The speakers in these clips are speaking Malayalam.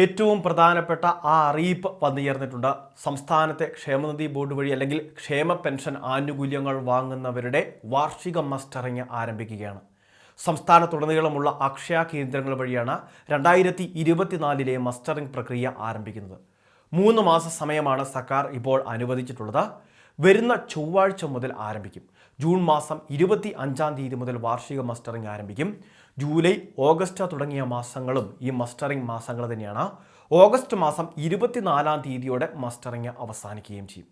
ഏറ്റവും പ്രധാനപ്പെട്ട ആ അറിയിപ്പ് വന്നുചേർന്നിട്ടുണ്ട് സംസ്ഥാനത്തെ ക്ഷേമനിധി ബോർഡ് വഴി അല്ലെങ്കിൽ ക്ഷേമ പെൻഷൻ ആനുകൂല്യങ്ങൾ വാങ്ങുന്നവരുടെ വാർഷിക മസ്റ്ററിങ് ആരംഭിക്കുകയാണ്. സംസ്ഥാനത്തുടനീളമുള്ള അക്ഷയ കേന്ദ്രങ്ങൾ വഴിയാണ് രണ്ടായിരത്തി ഇരുപത്തിനാലിലെ മസ്റ്ററിംഗ് പ്രക്രിയ ആരംഭിക്കുന്നത്. മൂന്ന് മാസ സമയമാണ് സർക്കാർ ഇപ്പോൾ അനുവദിച്ചിട്ടുള്ളത്. വരുന്ന ചൊവ്വാഴ്ച മുതൽ ആരംഭിക്കും. ജൂൺ മാസം ഇരുപത്തി അഞ്ചാം തീയതി മുതൽ വാർഷിക മസ്റ്ററിംഗ് ആരംഭിക്കും. ജൂലൈ ഓഗസ്റ്റ് തുടങ്ങിയ മാസങ്ങളും ഈ മസ്റ്ററിംഗ് മാസങ്ങൾ തന്നെയാണ്. ഓഗസ്റ്റ് മാസം ഇരുപത്തിനാലാം തീയതിയോടെ മസ്റ്ററിംഗ് അവസാനിക്കുകയും ചെയ്യും.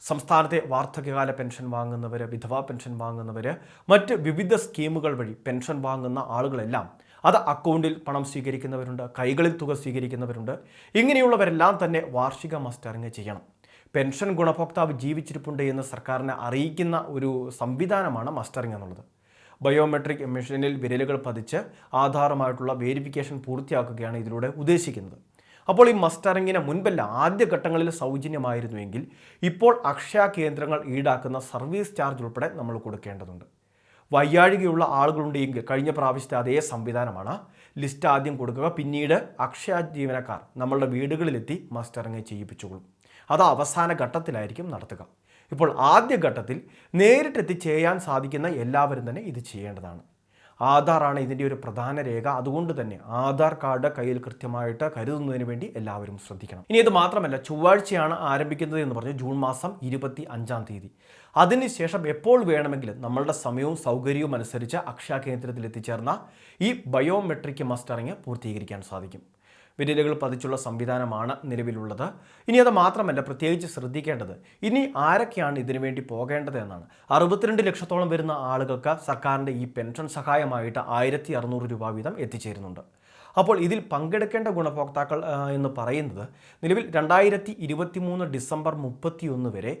സംസ്ഥാനത്തെ വാർദ്ധക്യകാല പെൻഷൻ വാങ്ങുന്നവർ വിധവാ പെൻഷൻ വാങ്ങുന്നവർ മറ്റ് വിവിധ സ്കീമുകൾ വഴി പെൻഷൻ വാങ്ങുന്ന ആളുകളെല്ലാം അത് അക്കൗണ്ടിൽ പണം സ്വീകരിക്കുന്നവരുണ്ട് കൈകളിൽ തുക സ്വീകരിക്കുന്നവരുണ്ട്. ഇങ്ങനെയുള്ളവരെല്ലാം തന്നെ വാർഷിക മസ്റ്ററിങ് ചെയ്യണം. പെൻഷൻ ഗുണഭോക്താവ് ജീവിച്ചിരിപ്പുണ്ട് എന്ന് സർക്കാരിനെ അറിയിക്കുന്ന ഒരു സംവിധാനമാണ് മസ്റ്ററിങ് എന്നുള്ളത്. ബയോമെട്രിക് മെഷീനിൽ വിരലുകൾ പതിച്ച് ആധാറുമായിട്ടുള്ള വേരിഫിക്കേഷൻ പൂർത്തിയാക്കുകയാണ് ഇതിലൂടെ ഉദ്ദേശിക്കുന്നത്. അപ്പോൾ ഈ മസ്റ്ററിങ്ങിന് മുൻപല്ല ആദ്യ ഘട്ടങ്ങളിൽ സൗജന്യമായിരുന്നുവെങ്കിൽ ഇപ്പോൾ അക്ഷയ കേന്ദ്രങ്ങൾ ഈടാക്കുന്ന സർവീസ് ചാർജ് ഉൾപ്പെടെ നമ്മൾ കൊടുക്കേണ്ടതുണ്ട്. വയ്യാഴികയുള്ള ആളുകളുണ്ടെങ്കിൽ കഴിഞ്ഞ പ്രാവശ്യത്തെ അതേ സംവിധാനമാണ്. ലിസ്റ്റ് ആദ്യം കൊടുക്കുക പിന്നീട് അക്ഷയ ജീവനക്കാർ നമ്മളുടെ വീടുകളിലെത്തി മസ്റ്ററിങ് ചെയ്യിപ്പിച്ചുകൊള്ളും. അത് അവസാന ഘട്ടത്തിലായിരിക്കും നടത്തുക. ഇപ്പോൾ ആദ്യ ഘട്ടത്തിൽ നേരിട്ടെത്തി ചെയ്യാൻ സാധിക്കുന്ന എല്ലാവരും തന്നെ ഇത് ചെയ്യേണ്ടതാണ്. ആധാറാണ് ഇതിന്റെ ഒരു പ്രധാന രേഖ. അതുകൊണ്ട് തന്നെ ആധാർ കാർഡ് കയ്യിൽ കൃത്യമായിട്ട് കരുതുന്നതിന് വേണ്ടി എല്ലാവരും ശ്രദ്ധിക്കണം. ഇനി ഇത് മാത്രമല്ല ചൊവ്വാഴ്ചയാണ് ആരംഭിക്കുന്നത് എന്ന് പറഞ്ഞ് ജൂൺ മാസം ഇരുപത്തി അഞ്ചാം തീയതി. അതിനുശേഷം എപ്പോൾ വേണമെങ്കിലും നമ്മളുടെ സമയവും സൗകര്യവും അനുസരിച്ച് അക്ഷയ കേന്ദ്രത്തിൽ എത്തിച്ചേർന്ന ഈ ബയോമെട്രിക് മസ്റ്ററിങ് പൂർത്തീകരിക്കാൻ സാധിക്കും. വിരലുകൾ പതിച്ചുള്ള സംവിധാനമാണ് നിലവിലുള്ളത്. ഇനി അത് മാത്രമല്ല പ്രത്യേകിച്ച് ശ്രദ്ധിക്കേണ്ടത് ഇനി ആരൊക്കെയാണ് ഇതിനു വേണ്ടി പോകേണ്ടത് എന്നാണ്. അറുപത്തിരണ്ട് ലക്ഷത്തോളം വരുന്ന ആളുകൾക്ക് സർക്കാരിന്റെ ഈ പെൻഷൻ സഹായമായിട്ട് ആയിരത്തി അറുന്നൂറ് രൂപ വീതം എത്തിച്ചേരുന്നുണ്ട്. അപ്പോൾ ഇതിൽ പങ്കെടുക്കേണ്ട ഗുണഭോക്താക്കൾ എന്ന് പറയുന്നത് നിലവിൽ രണ്ടായിരത്തി ഇരുപത്തി മൂന്ന് ഡിസംബർ മുപ്പത്തിയൊന്ന് വരെ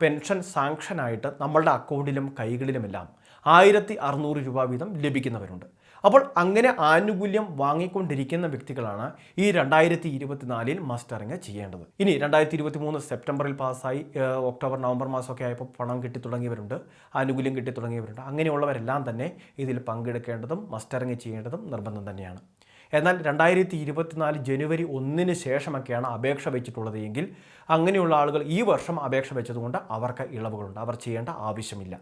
പെൻഷൻ സാങ്ഷനായിട്ട് നമ്മളുടെ അക്കൗണ്ടിലും കൈകളിലുമെല്ലാം ആയിരത്തി അറുന്നൂറ് രൂപ വീതം ലഭിക്കുന്നവരുണ്ട്. അപ്പോൾ അങ്ങനെ ആനുകൂല്യം വാങ്ങിക്കൊണ്ടിരിക്കുന്ന വ്യക്തികളാണ് ഈ രണ്ടായിരത്തി ഇരുപത്തിനാലിൽ മസ്റ്ററിങ് ചെയ്യേണ്ടത്. ഇനി രണ്ടായിരത്തി ഇരുപത്തി മൂന്ന് സെപ്റ്റംബറിൽ പാസ്സായി ഒക്ടോബർ നവംബർ മാസമൊക്കെ ആയപ്പോൾ പണം കിട്ടി തുടങ്ങിയവരുണ്ട് ആനുകൂല്യം കിട്ടി തുടങ്ങിയവരുണ്ട് അങ്ങനെയുള്ളവരെല്ലാം തന്നെ ഇതിൽ പങ്കെടുക്കേണ്ടതും മസ്റ്ററിങ് ചെയ്യേണ്ടതും നിർബന്ധം തന്നെയാണ്. എന്നാൽ രണ്ടായിരത്തി ഇരുപത്തിനാല് ജനുവരി ഒന്നിന് ശേഷമൊക്കെയാണ് അപേക്ഷ വെച്ചിട്ടുള്ളത് എങ്കിൽ അങ്ങനെയുള്ള ആളുകൾ ഈ വർഷം അപേക്ഷ വെച്ചതുകൊണ്ട് അവർക്ക് ഇളവുകളുണ്ട്. അവർ ചെയ്യേണ്ട ആവശ്യമില്ല.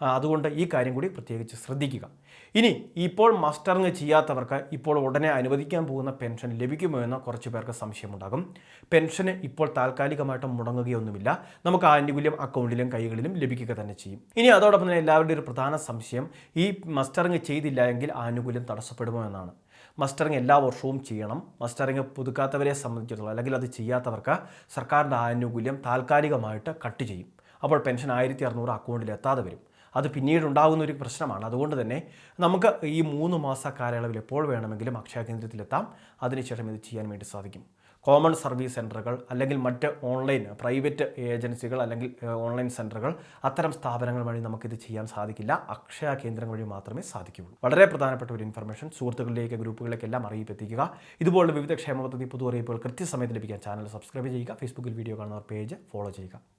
അതുകൊണ്ട് ഈ കാര്യം കൂടി പ്രത്യേകിച്ച് ശ്രദ്ധിക്കുക. ഇനി ഇപ്പോൾ മസ്റ്ററിങ് ചെയ്യാത്തവർക്ക് ഇപ്പോൾ ഉടനെ അനുവദിക്കാൻ പോകുന്ന പെൻഷൻ ലഭിക്കുമോ എന്ന് കുറച്ച് പേർക്ക് സംശയമുണ്ടാകും. പെൻഷന് ഇപ്പോൾ താൽക്കാലികമായിട്ട് മുടങ്ങുകയൊന്നുമില്ല. നമുക്ക് ആനുകൂല്യം അക്കൗണ്ടിലും കൈകളിലും ലഭിക്കുക തന്നെ ചെയ്യും. ഇനി അതോടൊപ്പം തന്നെ എല്ലാവരുടെയും ഒരു പ്രധാന സംശയം ഈ മസ്റ്ററിങ് ചെയ്തില്ല എങ്കിൽ ആനുകൂല്യം തടസ്സപ്പെടുമോ എന്നാണ്. മസ്റ്ററിങ് എല്ലാ വർഷവും ചെയ്യണം. മസ്റ്ററിങ് പുതുക്കാത്തവരെ സംബന്ധിച്ചിടത്തോളം അല്ലെങ്കിൽ അത് ചെയ്യാത്തവർക്ക് സർക്കാരിന്റെ ആനുകൂല്യം താൽക്കാലികമായിട്ട് കട്ട് ചെയ്യും. അപ്പോൾ പെൻഷൻ ആയിരത്തി അറുന്നൂറ് അക്കൗണ്ടിൽ എത്താതെ വരും. അത് പിന്നീട് ഉണ്ടാകുന്ന ഒരു പ്രശ്നമാണ്. അതുകൊണ്ട് തന്നെ നമുക്ക് ഈ മൂന്ന് മാസ കാലയളവിൽ എപ്പോൾ വേണമെങ്കിലും അക്ഷയ കേന്ദ്രത്തിലെത്താം. അതിനുശേഷം ഇത് ചെയ്യാൻ വേണ്ടി സാധിക്കും. കോമൺ സർവീസ് സെന്ററുകൾ അല്ലെങ്കിൽ മറ്റ് ഓൺലൈൻ പ്രൈവറ്റ് ഏജൻസികൾ അല്ലെങ്കിൽ ഓൺലൈൻ സെന്ററുകൾ അത്തരം സ്ഥാപനങ്ങൾ വഴി നമുക്കിത് ചെയ്യാൻ സാധിക്കില്ല. അക്ഷയ കേന്ദ്രങ്ങൾ വഴി മാത്രമേ സാധിക്കുകയുള്ളൂ. വളരെ പ്രധാനപ്പെട്ട ഒരു ഇൻഫർമേഷൻ. സുഹൃത്തുക്കളിലേക്ക് ഗ്രൂപ്പുകളിലേക്കെല്ലാം അറിയിപ്പ് എത്തിക്കുക ഇതുപോലുള്ള വിവിധ ക്ഷേമ പദ്ധതി പുതു അറിയിപ്പുകൾ കൃത്യസമയത്ത് ലഭിക്കാൻ ചാനൽ സബ്സ്ക്രൈബ് ചെയ്യുക. ഫേസ്ബുക്കിൽ വീഡിയോ കാണുന്നവർ പേജ് ഫോളോ ചെയ്യുക.